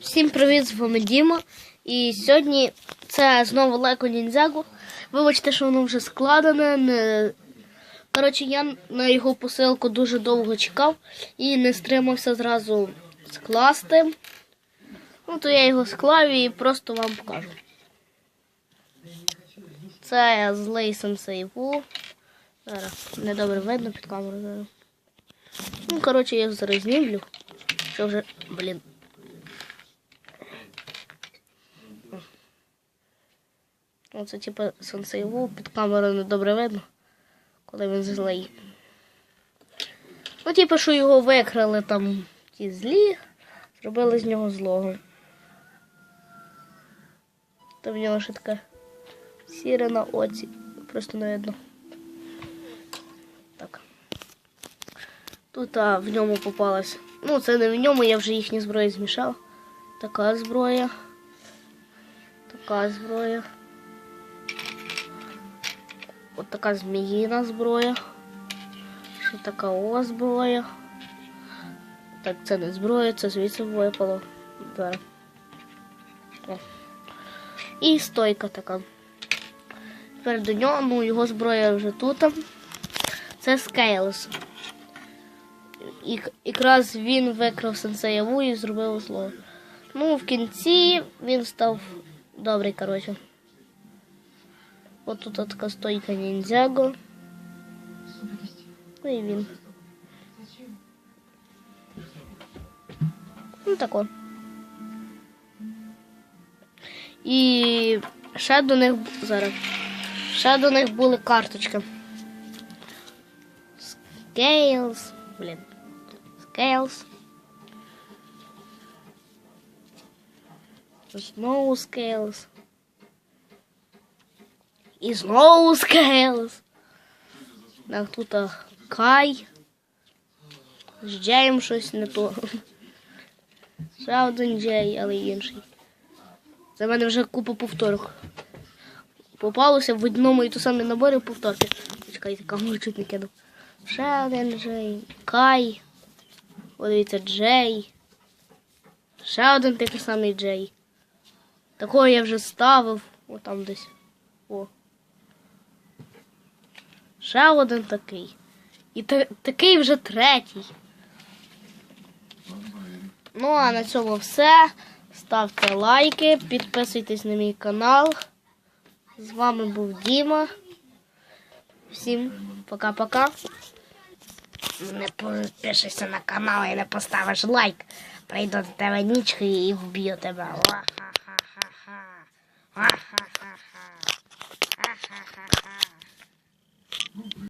Всім привіт, з вами Діма. І сьогодні це знову Лего Ніндзягу. Вибачте, що воно вже складене. Не... Коротше, я на його посилку дуже довго чекав і не стримався зразу скласти. Ну, то я його склав і просто вам покажу. Це злий сенсей Ву. Зараз недобре видно під камерою. Ну, коротше, я його зараз знімлю. Що вже, блін. Оце типу Сенсей Ву під камерою не добре видно, коли він злий. Ну, типу, що його викрали там ті злі, зробили з нього злого. Та в нього ще таке сіре на оці. Просто не видно. Так. Тут а, в ньому попалась. Ну, це не в ньому, я вже їхні зброї змішав. Така зброя. Така зброя. От така зміїна зброя. Ще така о зброя. Так, це не зброя, це звідси випало. Зараз. І стойка така. Тепер до нього, ну, його зброя вже тут. Це Скейлс. І якраз він викрав сенсея Ву і зробив зло. Ну, в кінці він став добрий, коротше. От тут така стойка ніндзяго. Ну і він. Ну тако. І ще до них зараз. Ще до них були карточки. Scales. Блін. Scales. Знову Scales. І знову Scales. Так, тут Кай. Джеєм щось не то. Ще один Джей, але інший. В мене вже купа повторок. Попалося в одному і ту самі наборі повторки. Чекайте, камеру чуть не кинув. Ще один Джей. Кай. О, Джей. Ще один такий самий Джей. Такого я вже ставив. О, там десь. О. Ще один такий. І та- такий вже третій. Ну, а на цьому все. Ставте лайки, підписуйтесь на мій канал. З вами був Діма. Всім пока-пока. Не підпишешся на канал і не поставиш лайк. Прийду до тебе нічки і вб'ю тебе. Ва-ха-ха-ха-ха. Ва-ха-ха-ха. Ха-ха-ха.